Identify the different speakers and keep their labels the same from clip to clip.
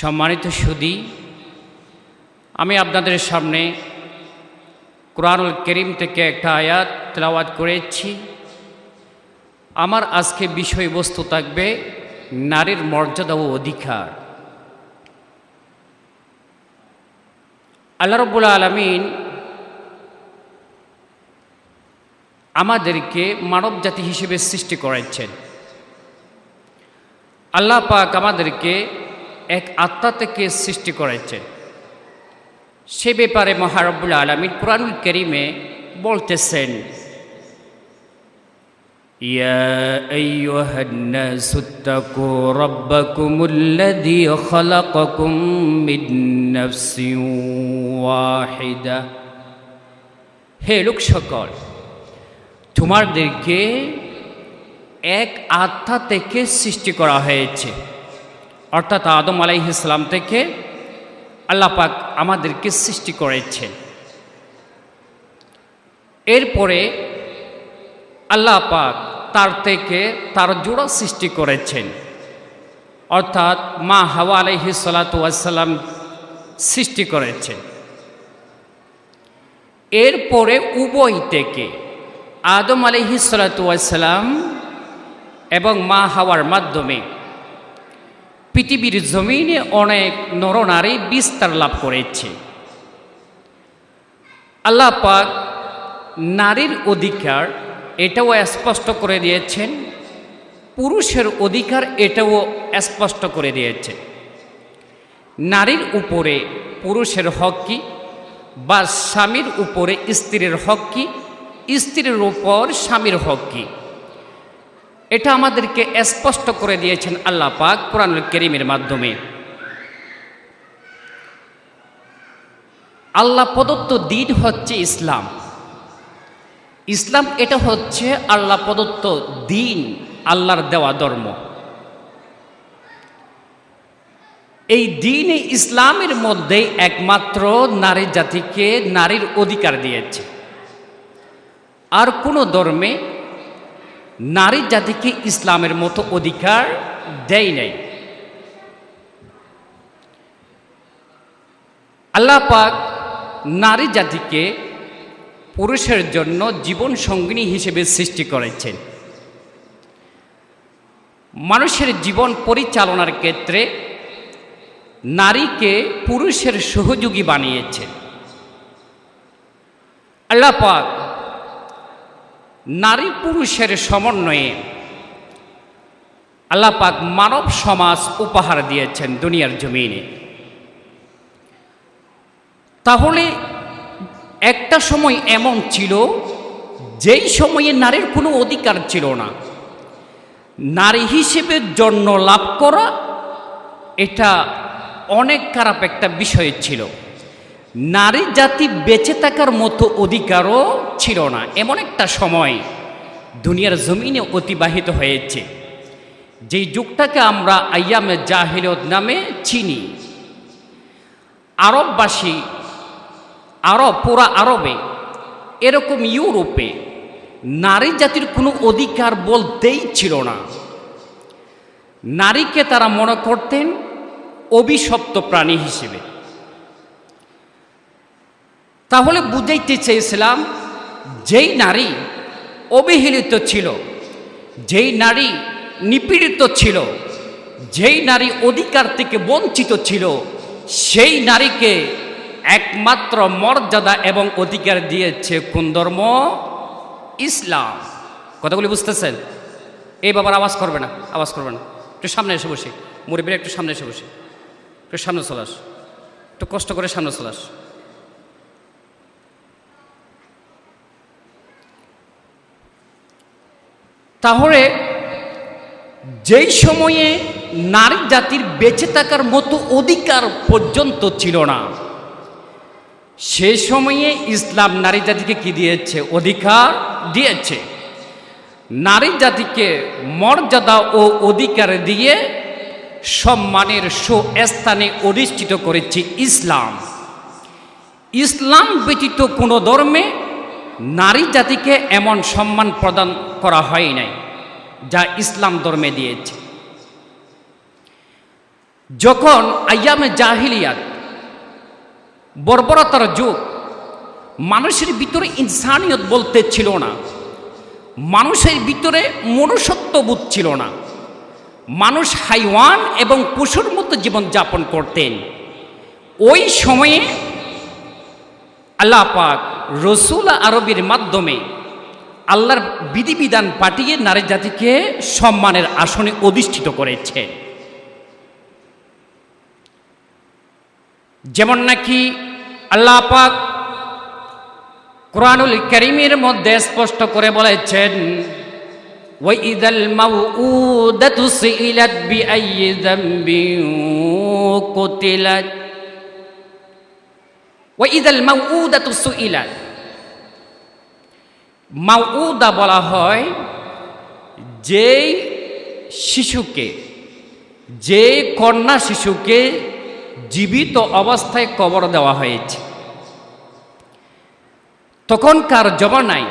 Speaker 1: সম্মানিত সুদী, আমি আপনাদের সামনে কোরআনুল করিম থেকে একটা আয়াত তেলাওয়াত করেছি। আমার আজকে বিষয়বস্তু থাকবে নারীর মর্যাদা ও অধিকার। আল্লাহ রব্বুল আলমিন আমাদেরকে মানব জাতি হিসেবে সৃষ্টি করেছেন। আল্লাহ পাক আমাদেরকে এক আত্মা থেকে সৃষ্টি করেছেন সে ব্যাপারে মহারব্বুল আলমিন কোরআনুল করিমে বলতেছেন يا أيها الناس اتقوا ربكم الذي خلقكم من نفس واحدة হে লোক সকল তোমাদেরকে এক আত্মা থেকে সৃষ্টি করা হয়েছে অর্থাৎ আদম আলাইহিসলাম থেকে আল্লাহ পাক আমাদেরকে সৃষ্টি করেছেন। এরপরে আল্লাহ পাক তার থেকে তার জোড়া সৃষ্টি করেছেন। অর্থাৎ মা হাওয়া আলহি সালাতাম সৃষ্টি করেছেন। এরপরে উভয় থেকে আদম আলহি সালাতাম এবং মা হাওয়ার মাধ্যমে পৃথিবীর জমিনে অনেক নরনারী বিস্তার লাভ করেছে। আল্লাহ পাক নারীর অধিকার এটাও স্পষ্ট করে দিয়েছেন, পুরুষের অধিকার এটাও স্পষ্ট করে দিয়েছে। নারীর উপরে পুরুষের হক কি বা স্বামীর উপরে স্ত্রীর হক কি? স্ত্রীর উপর স্বামীর হক কি? এটা আমাদেরকে স্পষ্ট করে দিয়েছেন আল্লাহ পাক কোরআনুল করিমের মাধ্যমে। আল্লাহ প্রদত্ত দিন হচ্ছে ইসলাম। ইসলাম এটা হচ্ছে আল্লাহ প্রদত্ত দিন, আল্লাহর দেওয়া ধর্ম। এই দিন ইসলামের মধ্যে একমাত্র নারী জাতিকে নারীর অধিকার দিয়েছে। আর কোনো ধর্মে নারী জাতিকে ইসলামের মতো অধিকার দেয় নাই। আল্লাহ পাক নারী জাতিকে পুরুষের জন্য জীবন সঙ্গিনী হিসেবে সৃষ্টি করেছেন। মানুষের জীবন পরিচালনার ক্ষেত্রে নারীকে পুরুষের সহযোগী বানিয়েছেন। আল্লাহ পাক নারী পুরুষের সমন্বয়ে আল্লাহ পাক মানব সমাজ উপহার দিয়েছেন দুনিয়ার জমিনে। তাহলে একটা সময় এমন ছিল, যেই সময়ে নারীর কোনো অধিকার ছিল না। নারী হিসেবে জন্ম লাভ করা, এটা অনেক খারাপ একটা বিষয় ছিল। নারী জাতি বেঁচে থাকার মতো অধিকারও ছিল না। এমন একটা সময় দুনিয়ার জমিনে অতিবাহিত হয়েছে। যেই যুগটাকে আমরা আয়ামে জাহিলত নামে চিনি। আরববাসী, আরব, পুরা আরবে, এরকম ইউরোপে নারী জাতির কোনো অধিকার বলতেই ছিল না। নারীকে তারা মনে করতেন অভিশপ্ত প্রাণী হিসেবে। তাহলে বুঝাইতে চেয়েছিলাম, যেই নারী অবহেলিত ছিল, যেই নারী নিপীড়িত ছিল, যেই নারী অধিকার থেকে বঞ্চিত ছিল, সেই নারীকে একমাত্র মর্যাদা এবং অধিকার দিয়েছে কোন ধর্ম? ইসলাম। কথাগুলি বুঝতেছেন? এই বাবার আওয়াজ করবে না, আওয়াজ করবে না। একটু সামনে এসে বসে। মুরব্বীরা একটু সামনে এসে বসে। একটু সামনে চলে আস। একটু কষ্ট করে সামনে চলে তাহলে যেই সময়ে নারী জাতির বেঁচে থাকার মতো অধিকার পর্যন্ত ছিল না, সে সময়ে ইসলাম নারী জাতিকে কি দিয়েছে? অধিকার দিয়েছে। নারী জাতিকে মর্যাদা ও অধিকার দিয়ে সম্মানের সুস্থানে অধিষ্ঠিত করেছে ইসলাম। ইসলাম ব্যতীত কোনো ধর্মে নারী জাতিকে এমন সম্মান প্রদান করা হয় নাই, যা ইসলাম ধর্মে দিয়েছে। যখন আয়ামে জাহিলিয়াত বর্বরতার যুগ, মানুষের ভিতরে ইনসানিয়ত বলতে ছিল না, মানুষের ভিতরে মনুষ্যত্ববোধ ছিল না, মানুষ হাইওয়ান এবং পশুর মতো জীবনযাপন করতেন। ওই সময়ে আল্লাহ পাক রসুল আরবির মাধ্যমে আল্লাহর বিধিবিধান পাঠিয়ে নারী জাতিকে সম্মানের আসনে অধিষ্ঠিত করেছে যেমন নাকি আল্লাহ পাক কোরআনুল করিমের মধ্যে স্পষ্ট করে বলেছেন وإذا الموءودة سئلت بأي ذنب قتلت ওয়াইদাল মাউদা তুসু ইলা মাউদা বলা হয় যেই শিশুকে যে কন্যা শিশুকে জীবিত অবস্থায় কবর দেওয়া হয়েছে। তখনকার জমানায়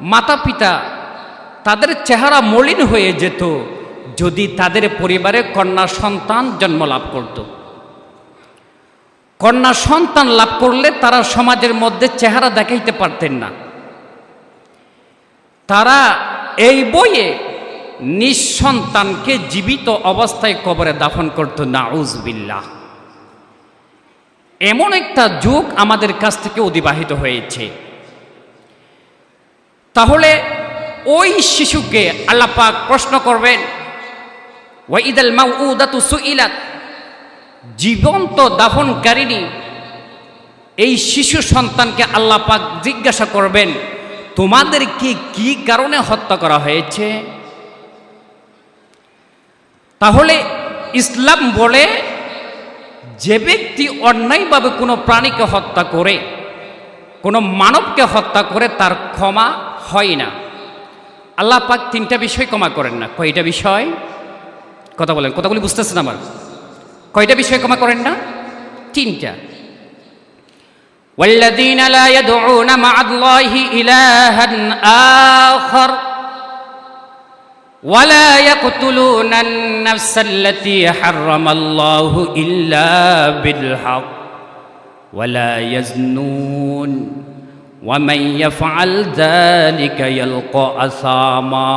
Speaker 1: মাতা পিতা তাদের চেহারা মলিন হয়ে যেত যদি তাদের পরিবারে কন্যা সন্তান জন্ম লাভ করতো। কন্যা সন্তান লাভ করলে তারা সমাজের মধ্যে চেহারা দেখাইতে পারতেন না। তারা এই বইয়ে নিঃসন্তানকে জীবিত অবস্থায় কবরে দাফন করত। নাউজবিল্লাহ। এমন একটা যুগ আমাদের কাছ থেকে অতিবাহিত হয়েছে। তাহলে ওই শিশুকে আল্লাহ পাক প্রশ্ন করবেন, ওয়াইদাল মাউদাতু সুইলাত? জীবন্ত দাফনকারিনী এই শিশু সন্তানকে আল্লাহ পাক জিজ্ঞাসা করবেন, তোমাদেরকে কি কারণে হত্যা করা হয়েছে? তাহলে ইসলাম বলে, যে ব্যক্তি অন্যায়ভাবে কোনো প্রাণীকে হত্যা করে, কোনো মানবকে হত্যা করে তার ক্ষমা হয় না। আল্লাহ পাক তিনটা বিষয় ক্ষমা করেন না। কয়টা বিষয়? কথা বলেন, কথাগুলি বুঝতেছেন আমার? কয়টা বিষয় ক্ষমা করেন না তিনটা والذين لا يدعون مع الله إلها آخر ولا يقتلون النفس التي حرم الله إلا بالحق ولا يزنون ومن يفعل ذلك يلقى أثاما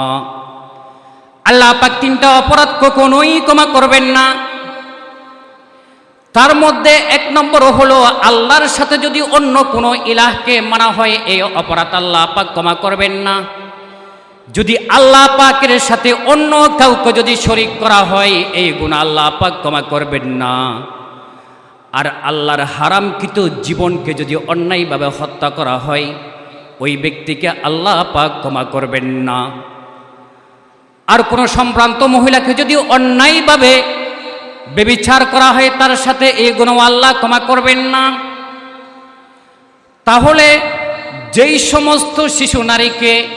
Speaker 1: আল্লাহ পাক তিনটা অপরাধ কখনোই ক্ষমা করবেন না তার মধ্যে এক নম্বর হলো আল্লাহর সাথে যদি অন্য কোনো ইলাহকে মানা হয়, এই অপরাধ আল্লাহ পাক ক্ষমা করবেন না। যদি আল্লাহ পাকের সাথে অন্য কাউকে যদি শরিক করা হয়, এই গুণ আল্লাহ পাক ক্ষমা করবেন না। আর আল্লাহর হারামকৃত জীবনকে যদি অন্যায়ভাবে হত্যা করা হয়, ওই ব্যক্তিকে আল্লাহ পাক ক্ষমা করবেন না। আর কোনো সম্ভ্রান্ত মহিলাকে যদি অন্যায়ভাবে বেবিচার করা হয় তার সাথে এই গুণ আল্লাহ ক্ষমা করবেন না। তাহলে যেই সমস্ত শিশু নারীকে,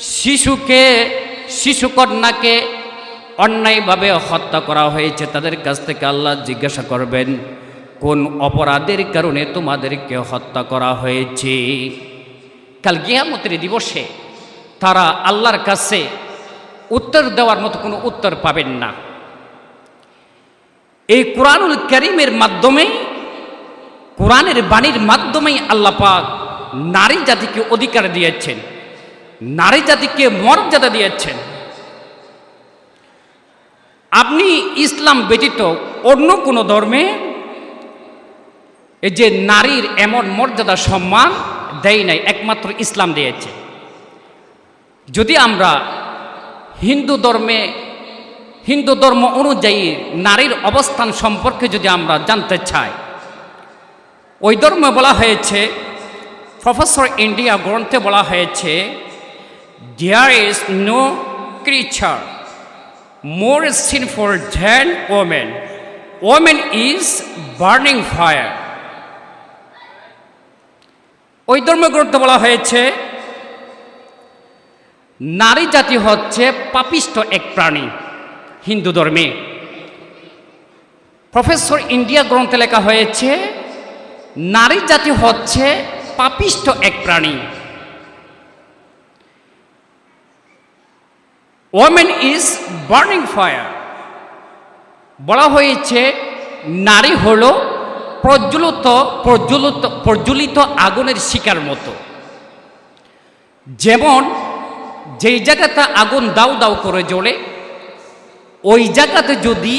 Speaker 1: শিশুকে শিশুকন্যাকে অন্যায়ভাবে হত্যা করা হয়েছে, তাদের কাছ থেকে আল্লাহ জিজ্ঞাসা করবেন, কোন অপরাধের কারণে তোমাদেরকে হত্যা করা হয়েছে? কাল গিয়ামতের দিবসে তারা আল্লাহর কাছে উত্তর দেওয়ার মতো কোনো উত্তর পাবেন না। এই কোরআনুল করিমের মাধ্যমে, কোরআনের বাণীর মাধ্যমেই আল্লাহ পাক নারী জাতিকে অধিকার দিয়েছেন, নারী জাতিকে মর্যাদা দিয়েছেন। আপনি ইসলাম ব্যতীত অন্য কোনো ধর্মে এই যে নারীর এমন মর্যাদা, সম্মান দেয় নাই, একমাত্র ইসলাম দিয়েছে। যদি আমরা হিন্দু ধর্মে হিন্দু ধর্ম অনুযায়ী নারীর অবস্থান সম্পর্কে যদি আমরা জানতে চাই, ওই ধর্মে বলা হয়েছে, প্রফেসর ইন্ডিয়া গ্রন্থে বলা হয়েছে there is no creature more sinful than women women is burning fire ওই ধর্মগ্রন্থে বলা হয়েছে, নারী জাতি হচ্ছে পাপিষ্ট এক প্রাণী। হিন্দু ধর্মে। প্রফেসর ইন্ডিয়া গ্রন্থে লেখা হয়েছে, নারী জাতি হচ্ছে পাপিষ্ট এক প্রাণী। ওমেন ইজ বার্নিং ফায়ার বলা হয়েছে, নারী হল প্রজ্বলিত প্রজ্বলিত প্রজ্বলিত আগুনের শিকার মতো। যেমন, যেই জায়গাতে আগুন দাউ দাউ করে জ্বলে ওই জায়গাতে যদি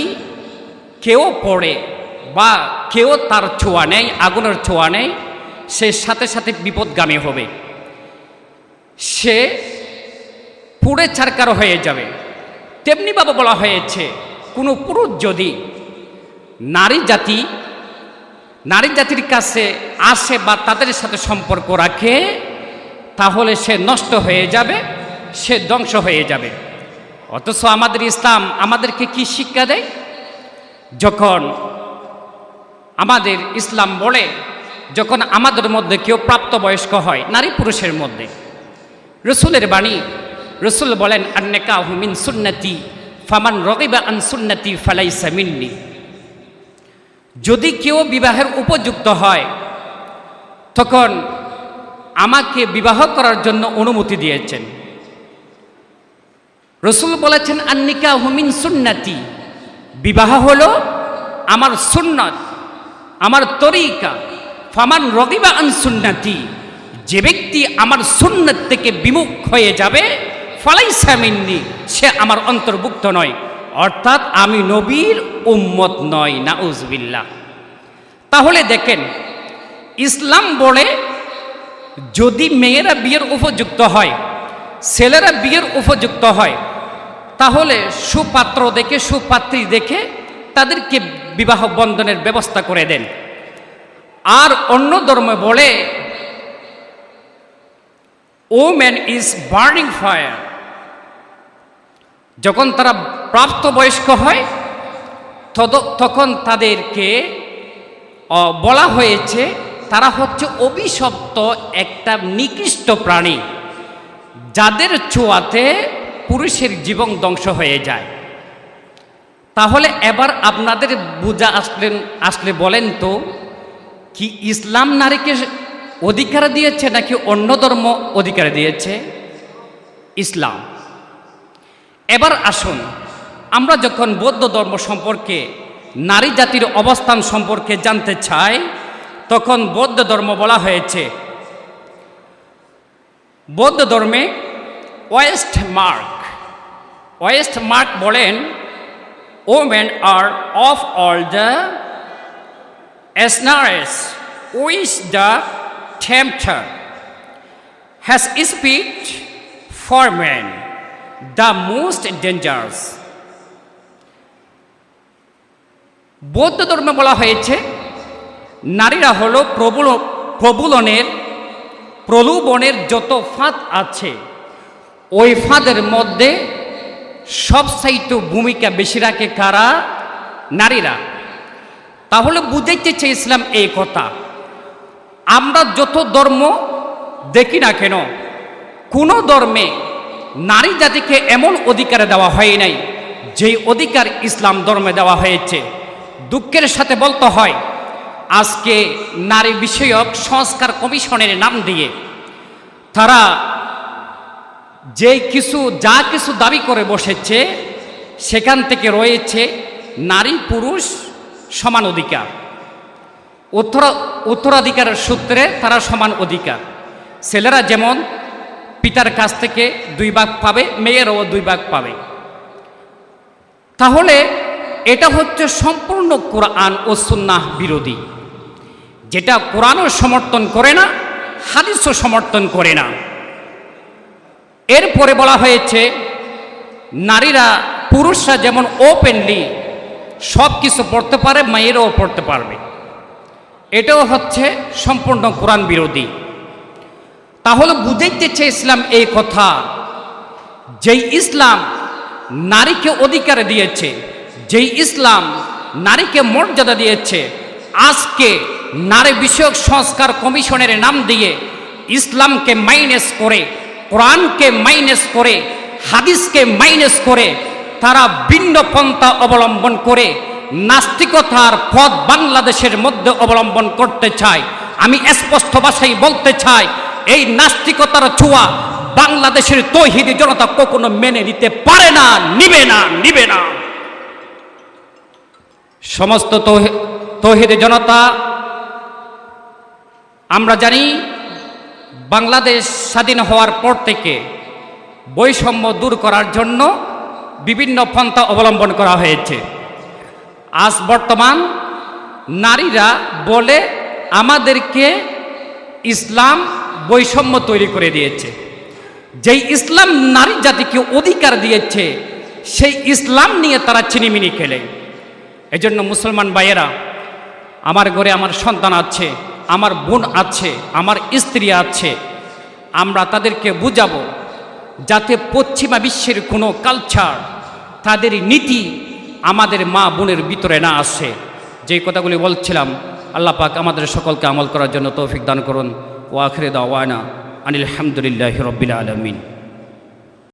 Speaker 1: কেউ পড়ে বা কেউ তার ছোঁয়া নেই, আগুনের ছোঁয়া নেই, সে সাথে সাথে বিপদগামী হবে। সে পুড়ে ছারকার হয়ে যাবে। তেমনিভাবে বলা হয়েছে, কোনো পুরুষ যদি নারী জাতি, নারী জাতির কাছে আসে বা তাদের সাথে সম্পর্ক রাখে, তাহলে সে নষ্ট হয়ে যাবে, সে ধ্বংস হয়ে যাবে। অথচ আমাদের ইসলাম আমাদেরকে কি শিক্ষা দেয়? যখন আমাদের ইসলাম বলে, যখন আমাদের মধ্যে কেউ প্রাপ্তবয়স্ক হয়, নারী পুরুষের মধ্যে, রসুলের বাণী, রসুল বলেন আন্নেকা হুমিন সুন্নতি, ফামান রগিবা আন সুন্নতি ফালাই সামিন্নি যদি কেউ বিবাহের উপযুক্ত হয়, তখন আমাকে বিবাহ করার জন্য অনুমতি দিয়েছেন। রসুল বলেছেন আন্নিকা হুমিন সুন্নাতি। বিবাহ হলো আমার সুন্নত, আমার তরিকা। ফামান রগিবা আন সুন্নাতি, যে ব্যক্তি আমার সুন্নত থেকে বিমুখ হয়ে যাবে ফালাই সামিন্নি সে আমার অন্তর্ভুক্ত নয়। অর্থাৎ আমি নবীর উম্মত নয় না উজবিল্লা তাহলে দেখেন, ইসলাম বলে যদি মেয়েরা বিয়ের উপযুক্ত হয় ছেলেরা বিয়ের উপযুক্ত হয়। তাহলে সুপাত্র দেখে, সুপাত্রী দেখে তাদেরকে বিবাহ বন্ধনের ব্যবস্থা করে দেন। আর অন্য ধর্ম বলে woman is burning fire যখন তারা প্রাপ্তবয়স্ক হয় তখন তাদেরকে বলা হয়েছে, তারা হচ্ছে অভিশপ্ত একটা নিকৃষ্ট প্রাণী। যাদের ছোঁয়াতে পুরুষের জীবন ধ্বংস হয়ে যায়। তাহলে এবার আপনাদের বোঝা আসলেন, আসলে বলেন তো, কি ইসলাম নারীকে অধিকার দিয়েছে নাকি অন্য ধর্ম অধিকার দিয়েছে? ইসলাম। এবার আসুন, আমরা যখন বৌদ্ধ ধর্ম সম্পর্কে, নারী জাতির অবস্থান সম্পর্কে জানতে চাই, তখন বৌদ্ধ ধর্ম বলা হয়েছে বৌদ্ধ ধর্মে ওয়েস্ট মার্ক। ওয়েস্ট মার্ক বলেন women are of all the snares which the tempter has speak for men, the most dangerous. বৌদ্ধ ধর্মে বলা হয়েছে, নারীরা হল প্রবল, প্রবুলনের প্রলোভনের যত ফাঁদ আছে, ওই ফাঁদের মধ্যে সবসাইতে ভূমিকা বেশি রাখে কারা? নারীরা। তাহলে বুঝাইতে চেয়েছিলাম এই কথা। আমরা যত ধর্ম দেখি না কেন, কোনো ধর্মে নারী জাতিকে এমন অধিকার দেওয়া হয় নাই, যেই অধিকার ইসলাম ধর্মে দেওয়া হয়েছে। দুঃখের সাথে বলতে হয় আজকে নারী বিষয়ক সংস্কার কমিশনের নাম দিয়ে তারা যে কিছু, যা কিছু দাবি করে বসেছে, সেখান থেকে রয়েছে নারী পুরুষ সমান অধিকার। উত্তর উত্তরাধিকারের সূত্রে তারা সমান অধিকার। ছেলেরা যেমন পিতার কাছ থেকে দুই ভাগ পাবে, মেয়েরাও দুই ভাগ পাবে। তাহলে এটা হচ্ছে সম্পূর্ণ কোরআন ও সুন্নাহ বিরোধী। যেটা কোরআনও সমর্থন করে না, হাদিসও সমর্থন করে না। এরপরে বলা হয়েছে, নারীরা পুরুষরা যেমন ওপেনলি সব কিছু পড়তে পারে, মেয়েরাও পড়তে পারবে। এটাও হচ্ছে সম্পূর্ণ কোরআন বিরোধী। তাহলে বুঝাইতে চেয়েছিলাম এই কথা, যেই ইসলাম নারীকে অধিকার দিয়েছে, যেই ইসলাম নারীকে মর্যাদা দিয়েছে আজকে নারী বিষয়ক সংস্কার কমিশনের নাম দিয়ে ইসলামকে মাইনাস করে, কোরআনকে মাইনাস করে, হাদিসকে মাইনাস করে, তারা ভিন্ন পন্থা অবলম্বন করে নাস্তিকতার পথ বাংলাদেশের মধ্যে অবলম্বন করতে চায়। আমি স্পষ্ট ভাষায় বলতে চাই, এই নাস্তিকতার ছোঁয়া বাংলাদেশের তৌহিদি জনতা কখনো মেনে নিতে পারে না, নিবে না নিবে না। সমস্ত তৌহিদ জনতা, আমরা জানি বাংলাদেশ স্বাধীন হওয়ার পর থেকে বৈষম্য দূর করার জন্য বিভিন্ন পন্থা অবলম্বন করা হয়েছে। আজ বর্তমান নারীরা বলে আমাদেরকে ইসলাম বৈষম্য তৈরি করে দিয়েছে। যেই ইসলাম নারী জাতিকে অধিকার দিয়েছে, সেই ইসলাম নিয়ে তারা চিনিমিনি খেলে। এজন্য মুসলমান ভাইয়েরা আমার ঘরে আমার সন্তান আছে, আমার বোন আছে, আমার স্ত্রী আছে। আমরা তাদেরকে বুঝাবো যাতে পশ্চিমা বিশ্বের কোনো কালচার তাদের নীতি আমাদের মা বোনের ভিতরে না আসে। যেই কথাগুলি বলছিলাম, আল্লাহ পাক আমাদের সকলকে আমল করার জন্য তৌফিক দান করুন। ও আখরে দাওয়ানা আনিল হামদুলিল্লাহ রবিল আলমিন।